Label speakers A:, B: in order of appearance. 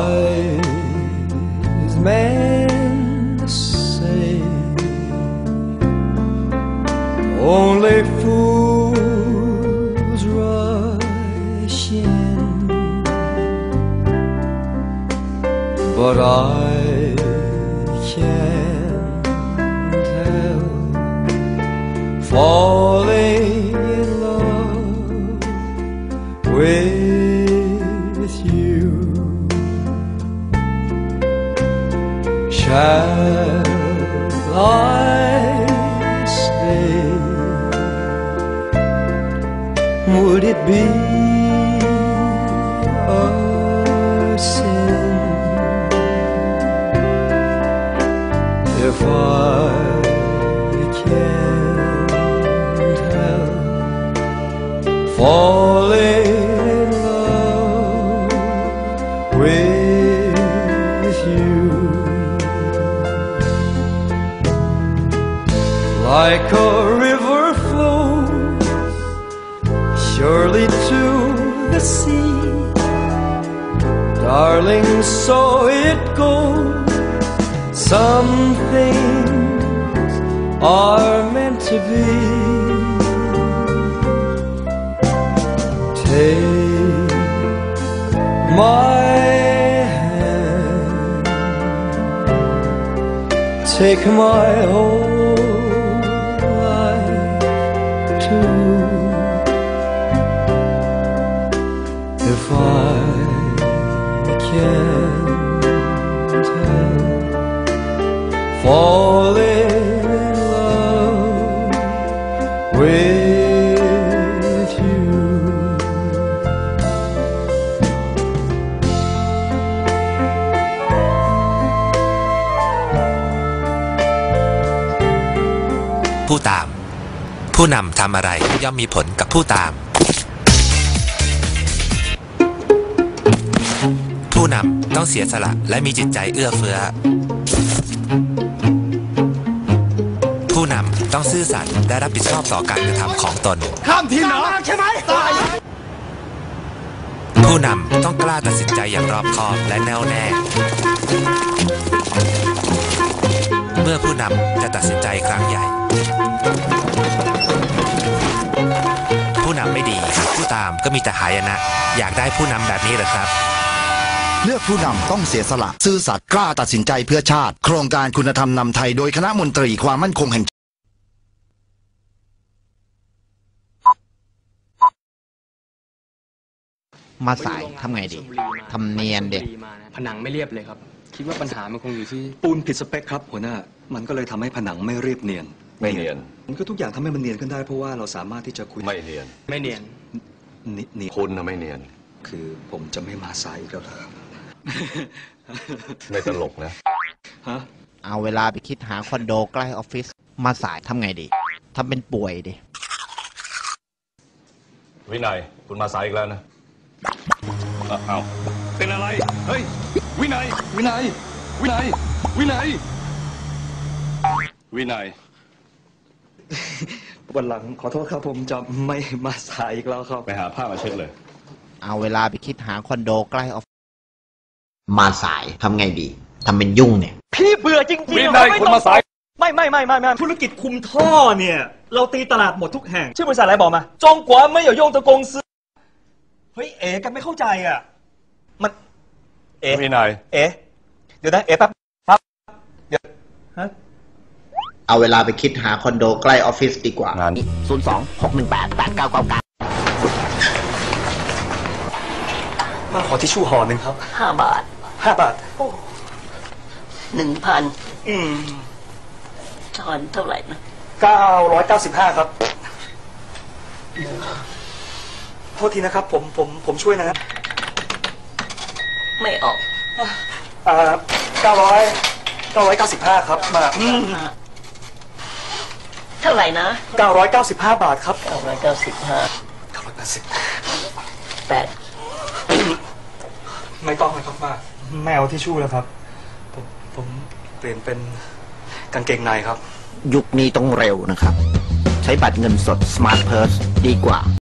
A: wise men say only fools rush in, but I can't help falling in love with you. Shall I stay? Would it be a sin if I can't help falling like a river flows surely to the sea. Darling, so it goes. Some things are meant to be. Take my hand, take my whole
B: ผู้ตาม ผู้นำทำอะไรย่อมมีผลกับผู้ตาม ผู้นำต้องเสียสละและมีจิตใจเอื้อเฟื้อ ผู้นำต้องซื่อสัตย์และรับผิดชอบต่อการกระทำของตน
C: ข้ามทีมเหรอใช่ไหมตาย
B: ผู้นำต้องกล้าตัดสินใจอย่างรอบคอบและแน่วแน่ เมื่อผู้นำจะตัดสินใจครั้งใหญ่ ผู้นำไม่ดีผู้ตามก็มีแต่หายนะ อยากได้ผู้นำแบบนี้เหรอครับ
D: เลือกผู้นำต้องเสียสละ ซื่อสัตย์กล้าตัดสินใจเพื่อชาติ โครงการคุณธรรมนำไทยโดยคณะมนตรีความมั่นคงแห่ง
E: มาสายทำไงดีทำเนียนเด็ก
F: ผนังไม่เรียบเลยครับ คิดว่าปัญหามันคงอยู่ที่
G: ปูนผิดสเปคครับหัวหน้า มันก็เลยทำให้ผนังไม่เรียบเนียน
H: ไม่เนียน
G: มันก็ทุกอย่างทำให้มันเนียนขึ้นได้เพราะว่าเราสามารถที่จะคุย
H: ไม่เนียน
F: ไม่เนียน
G: นิเนียน
H: คุณนะไม่เนียน
G: คือผมจะไม่มาสายอีกแล้วครับ
H: ไม่ตลกนะ
G: ฮะ
E: เอาเวลาไปคิดหาคอนโดใกล้ออฟฟิศมาสายทำไงดีทำเป็นป่วยดิ
H: วินัย คุณมาสายอีกแล้วนะ เอ้าเอ้าเป็นอะไร เฮ้ย วินัย วินัย วินัย วินัย วินัย
G: วันหลังขอโทษครับผมจะไม่มาสายอีกแล้วครับ
H: ไปหาผ้ามาเช็ดเลย
E: เอาเวลาไปคิดหาคอนโดใกล้ออฟมาสายทำไงดีทำเป็นยุ่งเนี่ย
C: พี่เบื่อจริงๆ
H: วินัยค
C: น
H: มาสาย
C: ไม่ไม่ไม่ไม่ไม่ธุรกิจคุมท่อเนี่ย เราตีตลาดหมดทุกแห่ง ชื่อบริษัทอะไรบอกมา จงกว่าไม่อย่าโยงตะกงซื้อ เฮ้ยเอ๋กันไม่เข้าใจอะ มัน เอ๋
H: วินาย
C: เอ๋เดี๋ยวนะเอ๋แป๊บครับเดี๋ยวฮะ
E: เอาเวลาไปคิดหาคอนโดใกล้ออฟฟิศดีกว่า
H: งาน
E: 0 2 6 1 8 8 9 9 9
C: มาขอทิชชู่ห่อหนึ่งครับ
I: ห้าบาท
C: ห้าบาท
I: หนึ่งพัน
C: อืม
I: ทอนเท่าไหร่นะ
C: เก้าร้อยเก้าสิบห้าครับ โทษทีนะครับ ผมผมผมช่วยนะ
I: ไม่ออก
C: อ่าเก้าร้อยเก้าร้อยเก้าสิบห้าครับมาอืม
I: เท่าไหร่นะ
C: เก้าร้อยเก้าสิบห้าบาทครับ
I: เก้าร้อยเก้าสิบห้า
C: เก้าร้อยแปดสิบ
I: แปด
C: ไม่ต้องเลยครับมาแมวที่ชู่แล้วครับ ผมผมเปลี่ยนเป็นกางเกงในครับ
E: ยุคนี้ต้องเร็วนะครับ ใช้บัตรเงินสด Smart Purse ดีกว่า